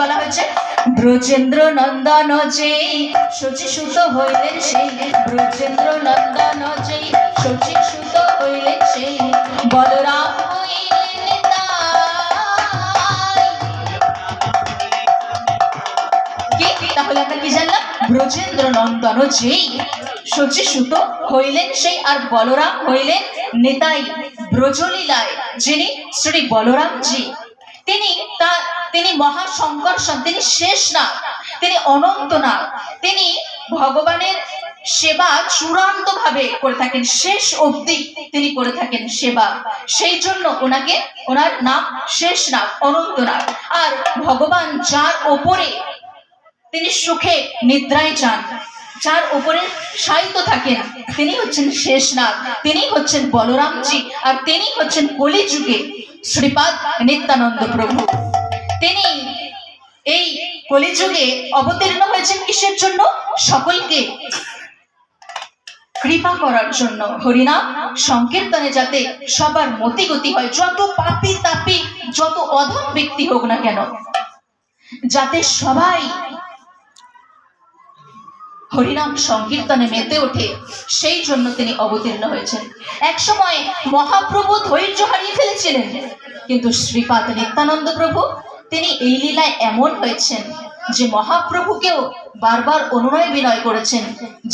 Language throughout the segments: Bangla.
বলা হয়েছে? ব্রজেন্দ্র নন্দন যে শচী সুত হইলেন সেই। ব্রজেন্দ্র নন্দন যে শচী সুত হইলেন সেই। বলরাম তাহলে আমরা কি জানলাম? ব্রজেন্দ্র নন্দন যেই হইলেন সেই আর বলরাম হইলেন নেতাই ব্রজলীলায়, যিনি শ্রী বলরামজি। তিনি তা, তিনি মহাশঙ্কর্ষণ তিনি শেষ না তিনি অনন্ত না তিনি ভগবানের সেবা চূড়ান্ত ভাবে করে থাকেন, শেষ অবধি তিনি করে থাকেন সেবা। সেই জন্য ওনাকে, ওনার নাম শেষ না অনন্ত না আর ভগবান যার ওপরে তিনি সুখে নিদ্রায় যান, যার উপরে শায়িত থাকেন, তিনি হচ্ছেন শেষ শেষনাথ তিনি হচ্ছেন বলরামজি, আর তিনি হচ্ছেন কলিযুগে। শ্রীপাদ নিত্যানন্দ প্রভু। তিনি এই কলিযুগে অবতীর্ণ হয়েছেন কিসের জন্য? সকলকে কৃপা করার জন্য। হরিনাম, সংকীর্তনে যাতে সবার মতি গতি হয়, যত পাপি তাপি, যত অধম ব্যক্তি হোক না কেন, যাতে সবাই হরিনাম সংকীর্তনে মেতে ওঠে, সেই জন্য তিনি অবতীর্ণ হয়েছেন। একসময় মহাপ্রভু ধৈর্য হারিয়ে ফেলেছিলেন, কিন্তু শ্রীপাদ নিত্যানন্দ প্রভু তিনি এই লীলায় এমন হয়েছেন যে মহাপ্রভুকেও বারবার অনুনয় বিনয় করেছেন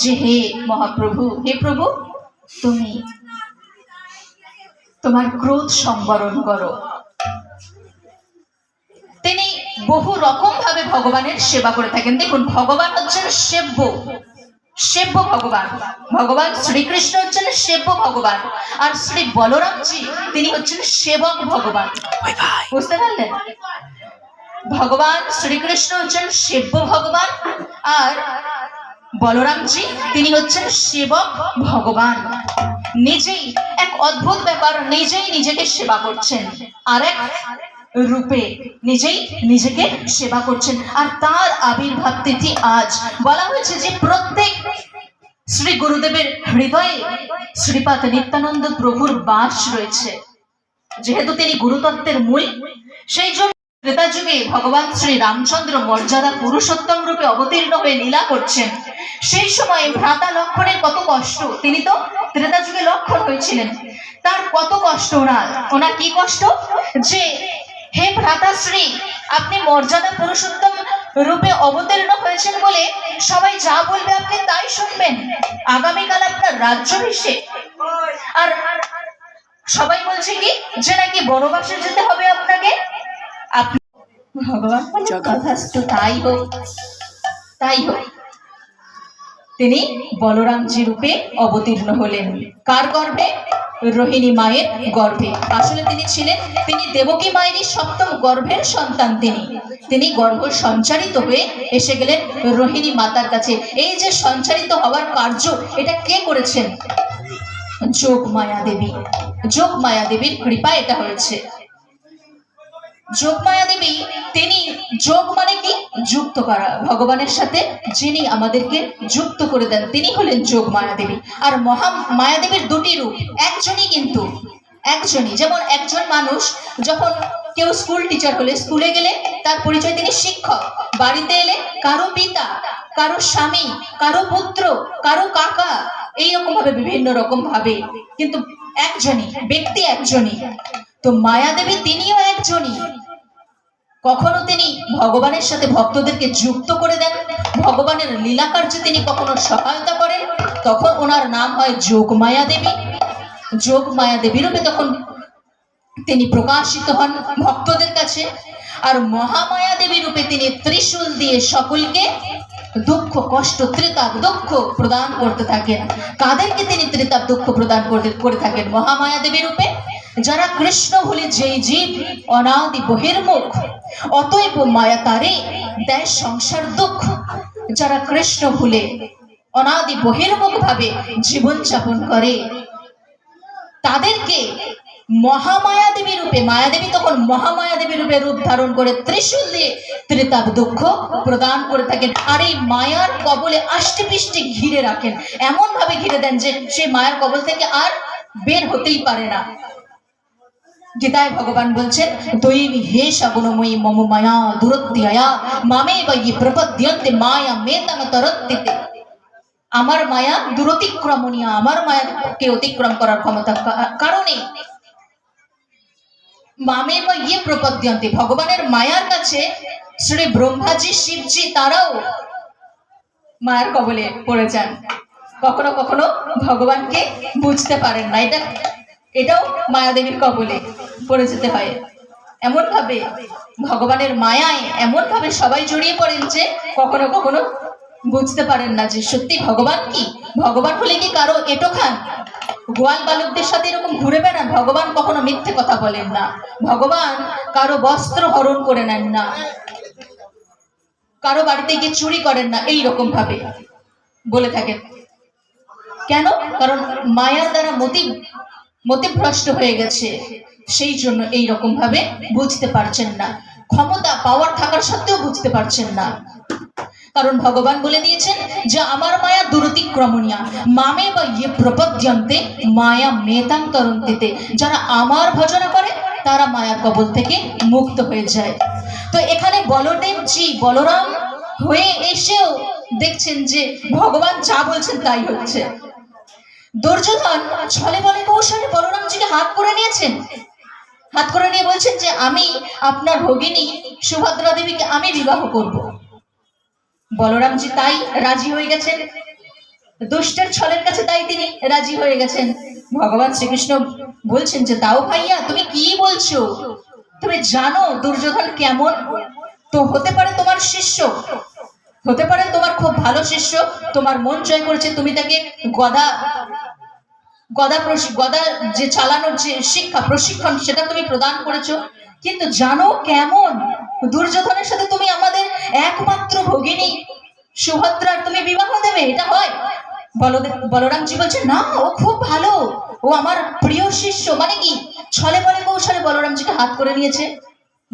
যে, হে মহাপ্রভু, হে প্রভু, তুমি তোমার ক্রোধ সংবরণ করো। তিনি বহু রকম ভাবে ভগবানের সেবা করে থাকেন। দেখুন ভগবান হচ্ছেন সেব্য। সেব্য ভগবান। ভগবান শ্রীকৃষ্ণ হচ্ছেন সেব্য ভগবান। আর শ্রী বলরামজি তিনি হচ্ছেন সেবক ভগবান। বুঝতে পারলেন? ভগবান শ্রীকৃষ্ণ হচ্ছেন সেব্য ভগবান আর বলরামজি তিনি হচ্ছেন সেবক ভগবান। নিজেই এক অদ্ভুত ব্যাপার নিজেই নিজেকে সেবা করছেন। আর এক রূপে নিজেই নিজেকে সেবা করছেন। আর তার আবির্ভাব তিথি আজ। বলা হয়েছে যে প্রত্যেক শ্রী গুরুদেবের হৃদয়ে শ্রীপাদ নিত্যানন্দ প্রভুর বাস রয়েছে। যেহেতু তিনি গুরুতত্ত্বের মূল, সেই জন্য ত্রেতা যুগে ভগবান শ্রী রামচন্দ্র মর্যাদা পুরুষোত্তম রূপে অবতীর্ণ হয়ে লীলা করছেন। সেই সময় ভ্রাতা লক্ষণের কত কষ্ট, তিনি তো ত্রেতা যুগে লক্ষণ হয়েছিলেন। তার কত কষ্ট ওনার? ওনার কি কষ্ট? যে হে ভ্রাতাশ্রী আপনি মর্যাদা পুরুষোত্তম রূপে অবতীর্ণ হয়েছেন বলে সবাই যা বলবে আপনি তাই শুনবেন। আগামীকাল আপনার রাজ্যাভিষেক আর সবাই বলছে কি যে নাকি বনবাসে যেতে হবে আপনাকে? আপনি ভগবান তাই হোক তাই হোক। তিনি বলরামজি রূপে অবতীর্ণ হলেন। কার গর্ভে? রোহিণী মায়ের গর্ভে। আসলে তিনি ছিলেন, তিনি দেবকী মায়ের সপ্তম গর্ভের সন্তান তিনি। তিনি গর্ভ সঞ্চারিত হয়ে এসে গেলেন রোহিণী মাতার কাছে। এই যে সঞ্চারিত হওয়ার কার্য, এটা কে করেছেন? যোগ মায়া দেবী। যোগ মায়া দেবীর কৃপা এটা হয়েছে। যোগমায়া দেবী, তিনি যোগ মানে কি? যুক্ত করা। ভগবানের সাথে যিনি আমাদেরকে যুক্ত করে দেন, তিনি হলেন যোগ মায়া দেবী। আর মহা মায়া দেবীর দুটি রূপ, একজনই কিন্তু, একজনই। যেমন একজন মানুষ যখন কেউ স্কুল টিচার হলে স্কুলে গেলে তার পরিচয় তিনি শিক্ষক। বাড়িতে এলে কারও পিতা, কারও স্বামী, কারও পুত্র, কারও কাকা এইরকম ভাবে বিভিন্ন রকম ভাবে কিন্তু একজনই, ব্যক্তি একজনই। তো মায়াদেবী তিনিও একজনই। কখনো তিনি ভগবানের সাথে ভক্তদেরকে যুক্ত করে দেন? ভগবানের লীলা কার্যে তিনি কখনো সহায়তা করেন? তখন ওনার নাম হয় যোগমায়া দেবী যোগমায়া দেবী রূপে তখন তিনি প্রকাশিত হন ভক্তদের কাছে। আর মহামায়া দেবী রূপে তিনি ত্রিশূল দিয়ে সকলকে দুঃখ, কষ্ট ত্রিতাপ দুঃখ প্রদান করতে থাকেন। কাদেরকে তিনি ত্রিতাপ দুঃখ প্রদান করে থাকেন? মহামায়া দেবী রূপে। যারা কৃষ্ণ ভুলে যেই জীব, অনাদি বহির্মুখ, অতএব মায়া তারে, দেয় সংসার দুঃখ। যারা কৃষ্ণ ভুলে অনাদি বহির্মুখ ভাবে জীবন যাপন করে, তাদেরকে মহামায়া দেবী রূপে, মায়াদেবী তখন মহামায়া দেবী রূপে রূপ ধারণ করে ত্রিশূল দিয়ে ত্রিতাপ দুঃখ প্রদান করে থাকেন। আর এই মায়ার কবলে আষ্টে পিষ্টে ঘিরে রাখেন। এমন ভাবে ঘিরে দেন যে সেই মায়ার কবল থেকে আর বের হতেই পারে না। গীতায় ভগবান বলছেন দৈবী হে সগুণময়ী মম মায়া দূরত্যায়া মামে বা ইয়ে প্রপদ্যন্তে মায়া মেতাং তরত্তিতে আমার মায়া দূরতিক্রমণীয়, আমার মায়াকে অতিক্রম করার ক্ষমতা কারণে মামে বা প্রপদ্যন্তে। ভগবানের মায়ার কাছে শ্রী ব্রহ্মাজি, শিবজি তারাও মায়ের কবলে পড়ে যান। কখনো কখনো ভগবানকে বুঝতে পারেন না। এটা, এটাও মায়াদেবীর কবলে। পড়ে যেতে হয়। এমন ভাবে ভগবানের মায়ায় এমন ভাবে সবাই জড়িয়ে পড়েন যে কখনো কখনো বুঝতে পারেন না যে সত্যি ভগবান কি? ভগবান হলে কি কারও এটো খান গোয়াল বালকদের সাথে এরকম ঘুরে বেড়ান? ভগবান কখনো মিথ্যে কথা বলেন না। ভগবান কারও বস্ত্র হরণ করে নেন না। কারও বাড়িতে গিয়ে চুরি করেন না। এই রকম ভাবে বলে থাকেন। কেন? কারণ মায়ার দ্বারা মতি মতিভ্রষ্ট হয়ে গেছে। সেই জন্য এই রকম ভাবে বুঝতে পারছেন না। ক্ষমতা পাওয়ার থাকার সত্ত্বেও বুঝতে পারছেন না। কারণ ভগবান বলে দিয়েছেন যে, আমার মায়া দুরতিক্রমণীয়া। মামে বা ইয়ে প্রপদ্যন্তে, মায়া মেতান্তরন্তিতে। যারা আমার ভজনা করে, তারা মায়ার কবল থেকে মুক্ত হয়ে যায়। তো এখানে বলদেবজি, বলরাম হয়ে এসেও দেখছেন যে, ভগবান যা বলছেন তাই হচ্ছে। দুর্যোধন ছলে বলে কৌশলে বলরামজিকে হাত করে নিয়েছেন। হাত করে নিয়ে বলছেন যে আমি আপনার ভগিনী সুভদ্রা দেবীকে আমি বিবাহ করব। বলরামজি তাই রাজি হয়ে গেছেন। দুষ্টের ছলের কাছে তাই তিনি রাজি হয়ে গেছেন। ভগবান শ্রীকৃষ্ণ বলছেন যে তাও ভাইয়া, তুমি কি বলছো? তুমি জানো দুর্যোধন কেমন? তো হতে পারে তোমার শিষ্য। হতে পারে তোমার খুব ভালো শিষ্য। তোমার মন জয় করেছে। তুমি তাকে গদা গদা গদা যে চালানোর যে শিক্ষা, প্রশিক্ষণ, সেটা তুমি প্রদান করেছ। কিন্তু জানো কেমন? দুর্যোধনের সাথে তুমি আমাদের একমাত্র ভগিনী সুভদ্রার তুমি বিবাহ দেবে, এটা হয়। বলরামজি বলছে না, ও খুব ভালো। ও আমার প্রিয় শিষ্য। মানে কি? ছলে বলে কৌশলে বলরামজিকে হাত করে নিয়েছে।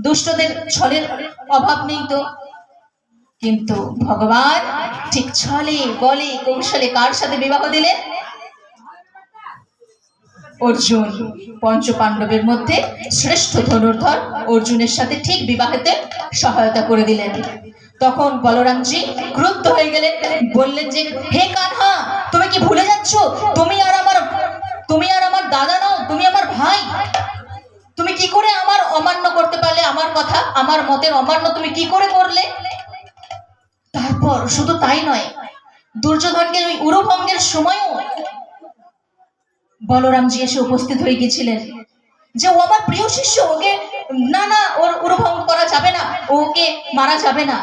দুষ্টদের ছলের অভাব নেই তো। কিন্তু ভগবান ঠিক ছলে, বলে, কৌশলে কার সাথে বিবাহ দিলেন অর্জুন পঞ্চ পাণ্ডবের মধ্যে শ্রেষ্ঠ ধনুর্ধর অর্জুনের সাথে ঠিক বিবাহেতে সহায়তা করে দিলেন। তখন বলরামজি ক্রুদ্ধ হয়ে গেলেন, বললেন যে, হে কানহা, তুমি কি ভুলে যাচ্ছ? তুমি আর আমার, তুমি আর আমার দাদা নও, তুমি আমার ভাই। তুমি কি করে আমার অমান্য করতে পারলে? আমার কথা, আমার মতের অমান্য তুমি কি করে করলে? তারপর শুধু তাই নয়, দুর্যোধনকে ওই উরভঙ্গের সময়ও বলরামজি এসে উপস্থিত হয়ে গেছিলেন যে ও আমার প্রিয় শিষ্য, ওকে না না, ওর উরভঙ্গ করা যাবে না, ওকে মারা যাবে না।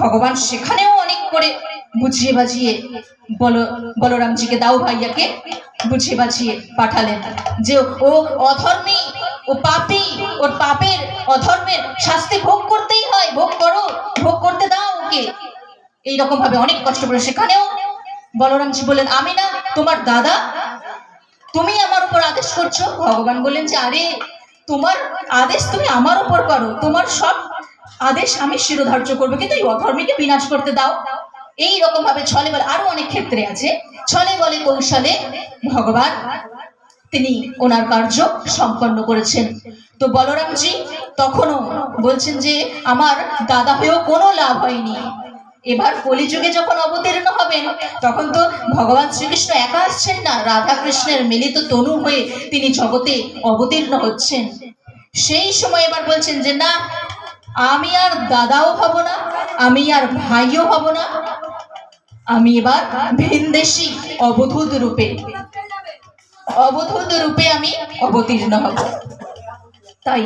ভগবান সেখানেও অনেক করে বুঝিয়ে বাজিয়ে বল, বলরামজিকে, দাও ভাইয়াকে বুঝিয়ে বাজিয়ে পাঠালেন যে ও অধর্মী, ও পাপী, ওর পাপের অধর্মের শাস্তি ভোগ করতেই হয়, ভোগ করো, ভোগ করতে দাও ওকে। এইরকম ভাবে অনেক কষ্ট করে সেখানেও বলরামজি বললেন, আমি না, তোমার দাদা তুমি আমার উপর আদেশ করছ? ভগবান বললেন যে, আরে, তোমার আদেশ তুমি আমার উপর করো। তোমার সব আদেশ আমি শিরোধার্য করব। কিন্তু এই অধর্মীকে বিনাশ করতে দাও। এই রকম ভাবে ছলে বলে আরও অনেক ক্ষেত্রে আছে। ছলে বলে কৌশলে ভগবান তিনি ওনার কার্য সম্পন্ন করেছেন। তো বলরামজি তখনও বলছেন যে, আমার দাদা হয়েও কোনো লাভ হয়নি। এবার কলিযুগে যখন অবতীর্ণ হবেন, তখন তো ভগবান শ্রীকৃষ্ণ একা আসছেন না রাধা কৃষ্ণের মিলিত তনু হয়ে তিনি জগতে অবতীর্ণ হচ্ছেন। সেই সময় এবার বলছেন যে, না, আমি আর দাদাও হব না, আমি আর ভাইও হব না, আমি এবার ভিনদেশি অবধূত রূপে অবধূত রূপে আমি অবতীর্ণ হব। তাই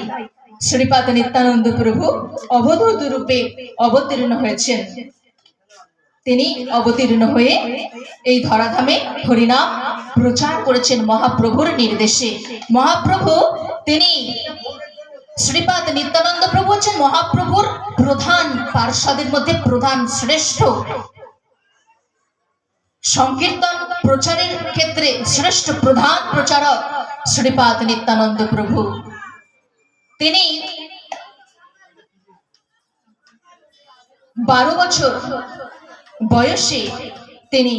শ্রীপাদ নিত্যানন্দ প্রভু অবধূত রূপে অবতীর্ণ হয়েছেন। তিনি অবতীর্ণ হয়ে এই ধরাধামে হরিনাম প্রচার করেছেন মহাপ্রভুর নির্দেশে। মহাপ্রভু তিনি শ্রীপাদ নিত্যানন্দ প্রভু হচ্ছেন মহাপ্রভুর প্রধান পার্ষদের মধ্যে প্রধান শ্রেষ্ঠ। সংকীর্তন প্রচারের ক্ষেত্রে শ্রেষ্ঠ প্রধান প্রচারক শ্রীপাদ নিত্যানন্দ প্রভু। তিনি বারো বছর বয়সে তিনি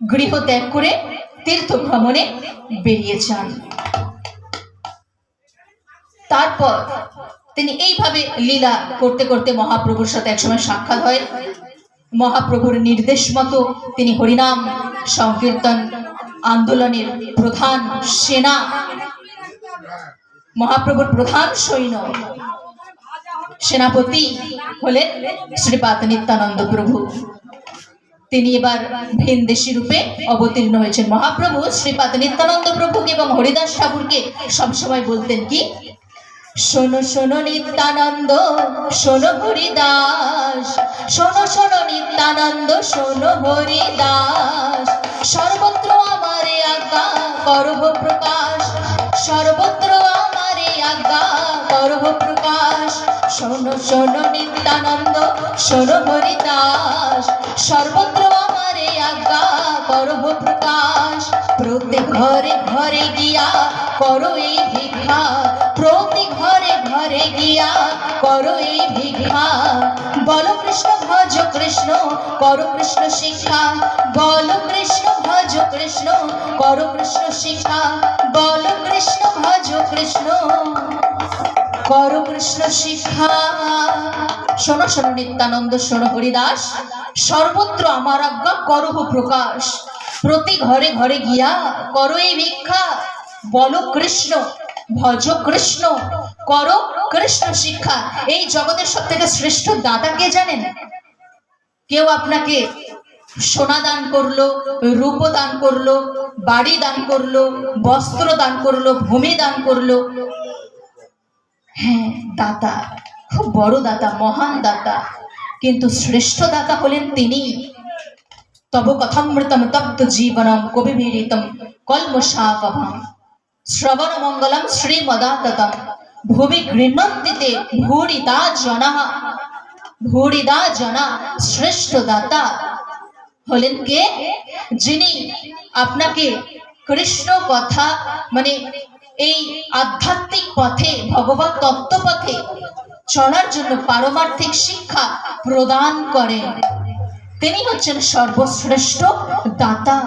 গৃহ ত্যাগ করে তীর্থ ভ্রমণে বেরিয়ে যান। তারপর তিনি এইভাবে লীলা করতে করতে মহাপ্রভুর সাথে একসময় সাক্ষাৎ হয়। মহাপ্রভুর নির্দেশ মতো তিনি হরিনাম সংকীর্তন আন্দোলনের প্রধান সেনা, মহাপ্রভুর প্রধান সৈন্য সেনাপতি হলেন শ্রীপাদ নিত্যানন্দ প্রভু। তিনি এবার ভিনদেশি রূপে অবতীর্ণ হয়েছেন। মহাপ্রভু শ্রীপাদ নিত্যানন্দ প্রভুকে এবং হরিদাস ঠাকুরকে সবসময় বলতেন কি, শোনো শোনো নিত্যানন্দ, শোনো হরিদাস, শোনো শোনো নিত্যানন্দ, শোনো হরিদাস, সর্বত্র আমারে আজ্ঞা করব প্রকাশ, সর্বত্র আমারে আজ্ঞা করব প্রকাশ শোনো শোনো নিত্যানন্দ, শোনো হরিদাস। সর্বত্র আমারে আজ্ঞা করব প্রকাশ। প্রতি ঘরে ঘরে গিয়া করো এই ভিক্ষা। প্রতি ঘরে ঘরে গিয়া করো এই ভিক্ষা। বল কৃষ্ণ, ভজ কৃষ্ণ, করো কৃষ্ণ শিক্ষা। বল কৃষ্ণ, ভজ কৃষ্ণ, করো কৃষ্ণ শিক্ষা। বল কৃষ্ণ, ভজ কৃষ্ণ। করো কৃষ্ণ শিক্ষা। শোনো শোনো নিত্যানন্দ, শোনো হরিদাস। সর্বত্র আমার আজ্ঞা করহ প্রকাশ। প্রতি ঘরে ঘরে গিয়া করো এই ভিক্ষা। বলো কৃষ্ণ, ভজ কৃষ্ণ, করো কৃষ্ণ শিক্ষা। এই জগতের সব থেকে শ্রেষ্ঠ দাতা কে জানেন? কেউ আপনাকে সোনা দান করল, রূপ দান করল, বাড়ি দান করল, বস্ত্র দান করল, ভূমি দান করল। হ্যাঁ দাতা, খুব বড় দাতা, মহান দাতা। কিন্তু শ্রেষ্ঠ দাতা হলেন তিনি। তব কথামৃতম তপ্ত জীবনম কবিভীরিতম কল্মশাকভম। শ্রবণ মঙ্গলম শ্রীমদাততম। ভুবি গৃহন্তিতে ভূরিদা জনা। ভূরিদা জনা শ্রেষ্ঠ দাতা। হলেন কে? যিনি আপনাকে কৃষ্ণ কথা মানে এই আধ্যাত্মিক পথে, ভগবত তত্ত্ব পথে চলার জন্য পারমার্থিক শিক্ষা প্রদান করেন। তিনি হচ্ছেন সর্বশ্রেষ্ঠ দাতা।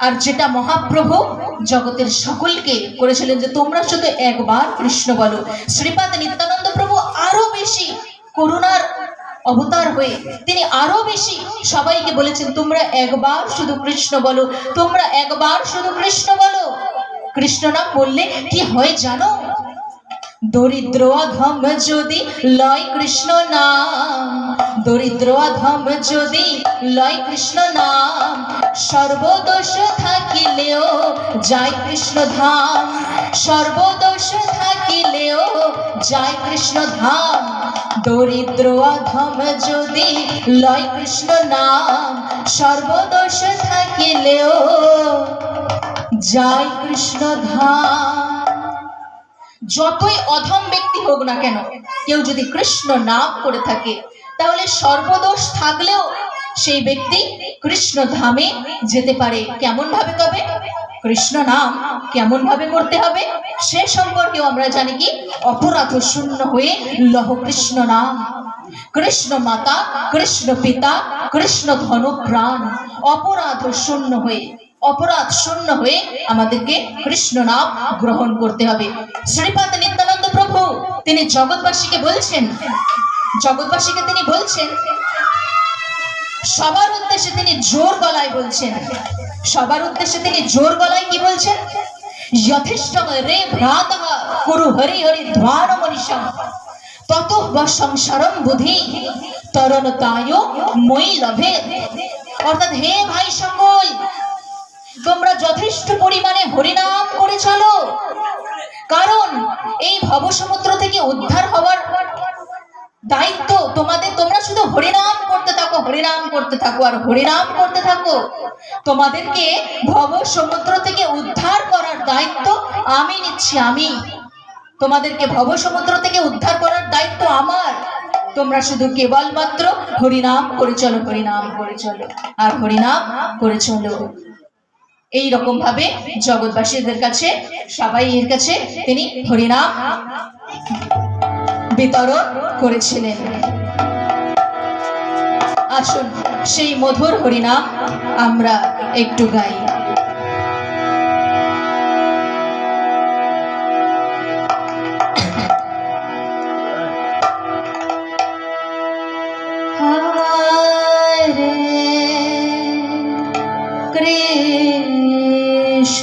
আর যেটা মহাপ্রভু জগতের সকলকে করেছিলেন যে তোমরা শুধু একবার কৃষ্ণ বলো। শ্রীপাদ নিত্যানন্দ প্রভু আরও বেশি করুণার অবতার হয়ে তিনি আরও বেশি সবাইকে বলেছেন, তোমরা একবার শুধু কৃষ্ণ বলো, তোমরা একবার শুধু কৃষ্ণ বলো। কৃষ্ণ নাম বললে, কি হয় জানো? দরিদ্র অধম যদি লয় কৃষ্ণ নাম দরিদ্র অধম যদি লয় কৃষ্ণ নাম সর্বদোষ থাকিলেও যায় কৃষ্ণ ধাম সর্বদোষ থাকিলেও যায় কৃষ্ণ ধাম দরিদ্র অধম যদি লয় কৃষ্ণ নাম সর্বদোষ থাকিলেও যায় কৃষ্ণ যতই অধম ব্যক্তি হোক না কেন, কেউ যদি কৃষ্ণ নাম করে থাকে, তাহলে সর্বদোষ থাকলেও সেই ব্যক্তি কৃষ্ণ ধামে যেতে পারে। কেমন ভাবে তবে? কৃষ্ণ নাম কেমন ভাবে করতে হবে? সে সম্পর্কেও আমরা জানি কি, অপরাধ শূন্য হয়ে লহ কৃষ্ণ নাম। কৃষ্ণ মাতা, কৃষ্ণ পিতা, কৃষ্ণ ধন প্রাণ, অপরাধ শূন্য হয়ে অপরাধ শূন্য হয়ে আমাদেরকে কৃষ্ণ নাম গ্রহণ করতে হবে। শ্রীপাদ নিত্যানন্দ প্রভু, তিনি জগৎবাসীকে বলছেন, জগৎবাসীকে তিনি বলছেন, সবার উদ্দেশ্যে তিনি জোর গলায় বলছেন। সবার উদ্দেশ্যে তিনি জোর গলায় কি বলছেন? যথেষ্ট রে ভ্রাত, কুরু হরি হরি ধ্বার মনীষম, তত সংসারম বুধি তরণতায় মই লভে। অর্থাৎ হে ভাই সকল তোমরা যথেষ্ট পরিমাণে হরিনাম করে চলো। কারণ এই ভবসমুদ্র থেকে উদ্ধার হওয়ার দায়িত্ব তোমাদের। তোমরা শুধু হরিনাম করতে থাকো, হরিনাম করতে থাকো আর হরিনাম করতে থাকো। তোমাদেরকে ভব সমুদ্র থেকে উদ্ধার করার দায়িত্ব আমি নিচ্ছি, আমি। তোমাদেরকে ভব সমুদ্র থেকে উদ্ধার করার দায়িত্ব আমার। তোমরা শুধু কেবলমাত্র হরিনাম করে চলো, হরিনাম করে চলো আর হরিনাম করে চলো। এই রকম ভাবে জগৎবাসীদের কাছে, সবাই এর কাছে তিনি হরিনাম বিতরণ করেছিলেন। আসুন, সেই মধুর হরিনাম আমরা একটু গাই।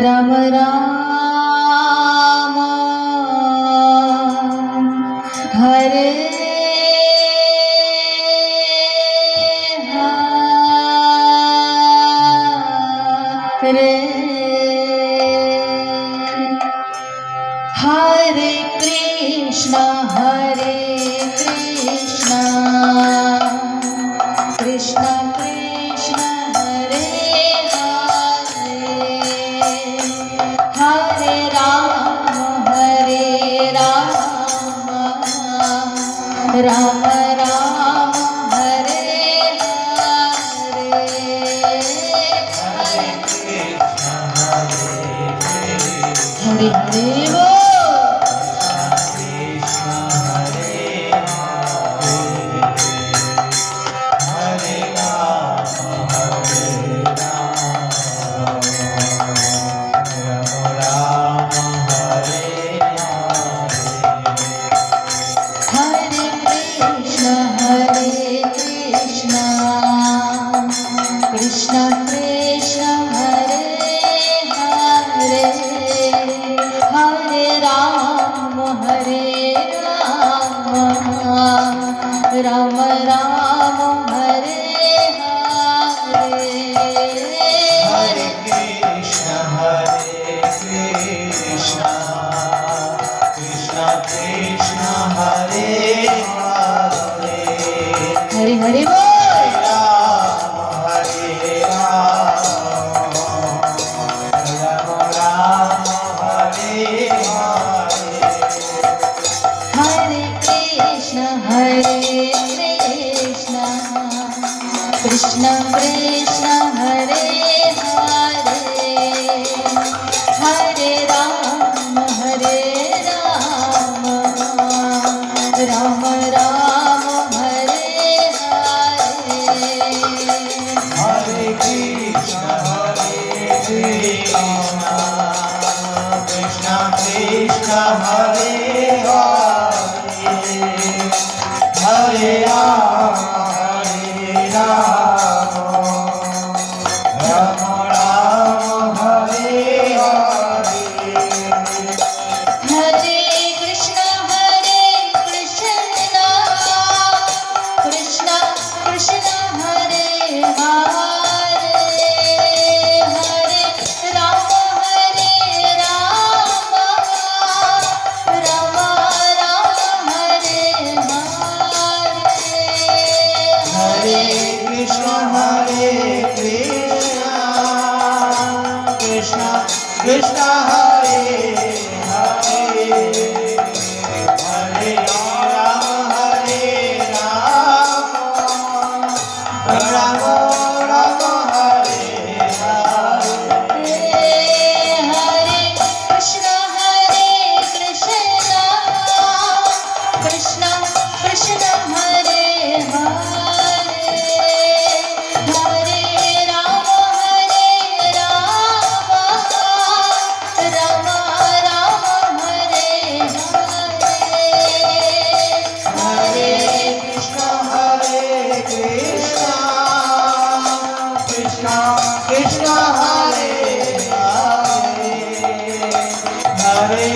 राम राम রে हरे Krishna Hare